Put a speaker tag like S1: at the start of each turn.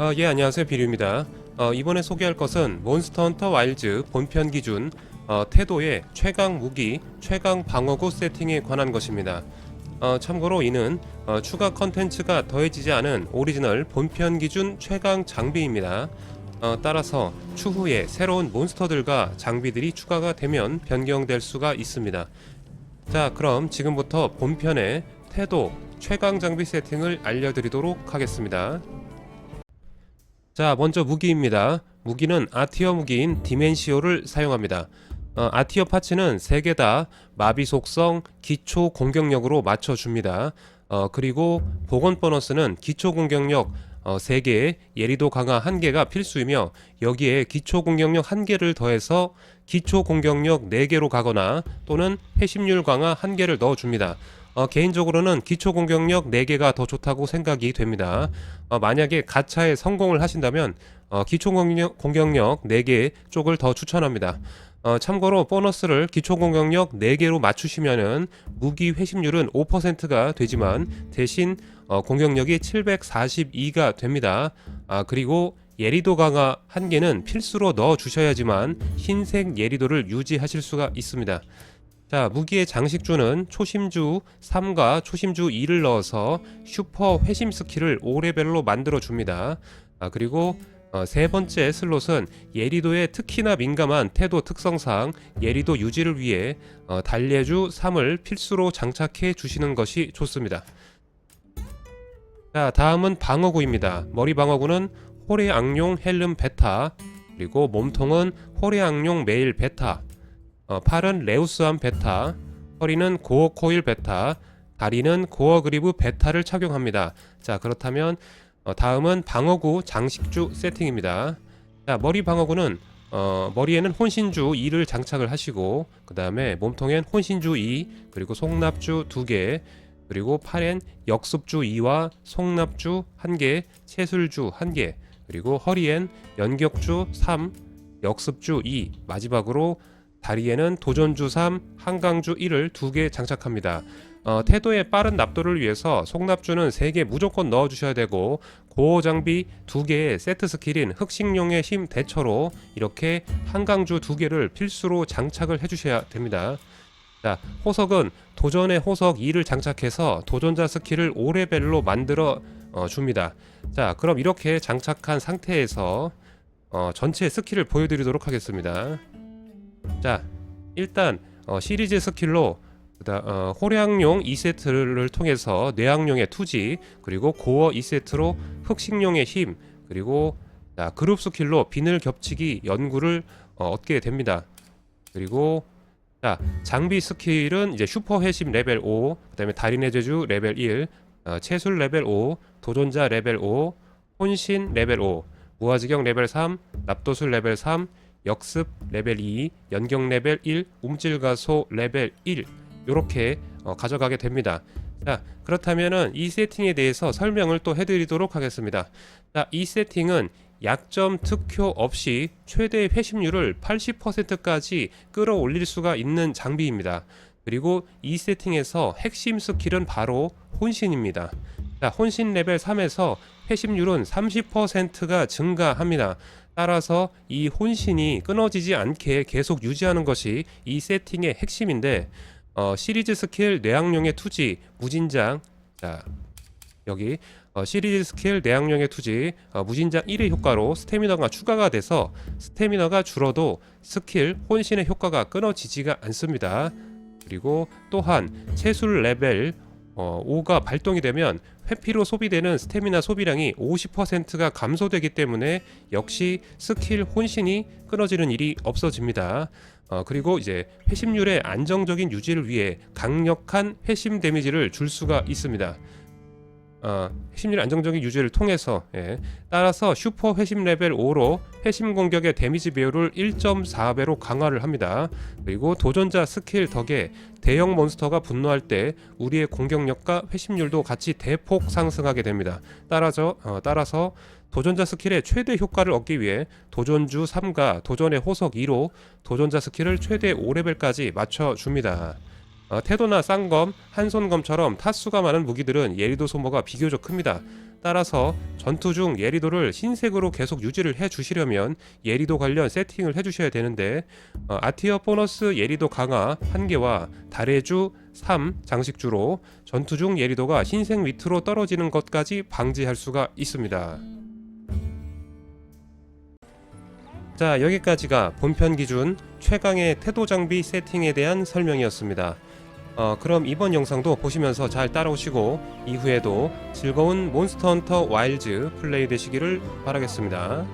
S1: 어, 예 안녕하세요 비류입니다. 어, 이번에 소개할 것은 몬스터 헌터 와일즈 본편 기준 어, 태도의 최강 무기, 최강 방어구 세팅에 관한 것입니다. 어, 참고로 이는 어, 추가 컨텐츠가 더해지지 않은 오리지널 본편 기준 최강 장비입니다. 어, 따라서 추후에 새로운 몬스터들과 장비들이 추가가 되면 변경될 수가 있습니다. 자 그럼 지금부터 본편의 태도 최강 장비 세팅을 알려드리도록 하겠습니다. 자, 먼저 무기입니다. 무기는 아티어 무기인 디멘시오를 사용합니다. 어, 아티어 파츠는 3개 다 마비 속성 기초 공격력으로 맞춰줍니다. 어, 그리고 복원 보너스는 기초 공격력 어, 3개, 예리도 강화 1개가 필수이며 여기에 기초 공격력 1개를 더해서 기초 공격력 4개로 가거나 또는 회심률 강화 1개를 넣어줍니다. 어, 개인적으로는 기초 공격력 4개가 더 좋다고 생각이 됩니다. 어, 만약에 가차에 성공을 하신다면 어, 기초 공격, 공격력 4개 쪽을 더 추천합니다. 어, 참고로 보너스를 기초 공격력 4개로 맞추시면은 무기 회심률은 5%가 되지만 대신 어, 공격력이 742가 됩니다. 아, 그리고 예리도 강화 한 개는 필수로 넣어 주셔야지만 흰색 예리도를 유지하실 수가 있습니다. 자, 무기의 장식주는 초심주 3과 초심주 2를 넣어서 슈퍼 회심 스킬을 5레벨로 만들어 줍니다. 아, 그리고 어, 세 번째 슬롯은 예리도에 특히나 민감한 태도 특성상 예리도 유지를 위해 어, 달래주 3을 필수로 장착해 주시는 것이 좋습니다. 자, 다음은 방어구입니다. 머리 방어구는 호레 악룡 헬름 베타, 그리고 몸통은 호레 악룡 메일 베타, 어, 팔은 레우스암 베타, 허리는 고어 코일 베타, 다리는 고어 그리브 베타를 착용합니다. 자, 그렇다면 어, 다음은 방어구 장식주 세팅입니다. 자, 머리 방어구는 어, 머리에는 혼신주 2를 장착을 하시고 그 다음에 몸통엔 혼신주 2 그리고 송납주 2개 그리고 팔엔 역습주 2와 송납주 1개 채술주 1개 그리고 허리엔 연격주 3 역습주 2 마지막으로 다리에는 도전주 3 한강주 1을 2개 장착합니다. 어, 태도의 빠른 납도를 위해서 속납주는 3개 무조건 넣어주셔야 되고 고호 장비 2개의 세트 스킬인 흑식룡의 힘 대처로 이렇게 한강주 2개를 필수로 장착을 해주셔야 됩니다. 자, 호석은 도전의 호석 2를 장착해서 도전자 스킬을 5레벨로 만들어 어, 줍니다. 자, 그럼 이렇게 장착한 상태에서 어, 전체 스킬을 보여드리도록 하겠습니다. 자, 일단 어, 시리즈 스킬로 그다 어, 호량용 2세트를 통해서 뇌악용의 투지 그리고 고어 2세트로 흑식용의 힘 그리고 자, 그룹 스킬로 비늘 겹치기 연구를 어, 얻게 됩니다. 그리고 자 장비 스킬은 이제 슈퍼 회심 레벨 5 그다음에 달인의 제주 레벨 1 어, 채술 레벨 5 도전자 레벨 5 혼신 레벨 5 무아지경 레벨 3 납도술 레벨 3 역습 레벨 2 연경 레벨 1 움찔 가소 레벨 1 이렇게 어, 가져가게 됩니다. 자 그렇다면은 이 세팅에 대해서 설명을 또 해드리도록 하겠습니다. 자 이 세팅은 약점 특효 없이 최대 회심률을 80%까지 끌어올릴 수가 있는 장비입니다. 그리고 이 세팅에서 핵심 스킬은 바로 혼신입니다. 자, 혼신 레벨 3에서 회심률은 30%가 증가합니다. 따라서 이 혼신이 끊어지지 않게 계속 유지하는 것이 이 세팅의 핵심인데 어, 시리즈 스킬 뇌악용의 투지 무진장 자 여기 어, 시리즈 스킬 내향용의 투지 어, 무진장 1의 효과로 스태미너가 추가가 돼서 스태미너가 줄어도 스킬 혼신의 효과가 끊어지지가 않습니다. 그리고 또한 채술 레벨 어, 5가 발동이 되면 회피로 소비되는 스태미나 소비량이 50%가 감소되기 때문에 역시 스킬 혼신이 끊어지는 일이 없어집니다. 어, 그리고 이제 회심률의 안정적인 유지를 위해 강력한 회심 데미지를 줄 수가 있습니다. 어, 회심률 안정적인 유지를 통해서 예. 따라서 슈퍼 회심 레벨 5로 회심 공격의 데미지 배율을 1.4배로 강화를 합니다. 그리고 도전자 스킬 덕에 대형 몬스터가 분노할 때 우리의 공격력과 회심률도 같이 대폭 상승하게 됩니다. 따라서 어, 따라서 도전자 스킬의 최대 효과를 얻기 위해 도전주 3과 도전의 호석 2로 도전자 스킬을 최대 5레벨까지 맞춰 줍니다. 어, 태도나 쌍검, 한손검처럼 타수가 많은 무기들은 예리도 소모가 비교적 큽니다. 따라서 전투 중 예리도를 흰색으로 계속 유지를 해 주시려면 예리도 관련 세팅을 해 주셔야 되는데 어, 아티어 보너스 예리도 강화 1개와 달해주 3 장식주로 전투 중 예리도가 흰색 밑으로 떨어지는 것까지 방지할 수가 있습니다. 자 여기까지가 본편 기준 최강의 태도 장비 세팅에 대한 설명이었습니다. 어, 그럼 이번 영상도 보시면서 잘 따라오시고 이후에도 즐거운 몬스터 헌터 와일즈 플레이 되시기를 바라겠습니다.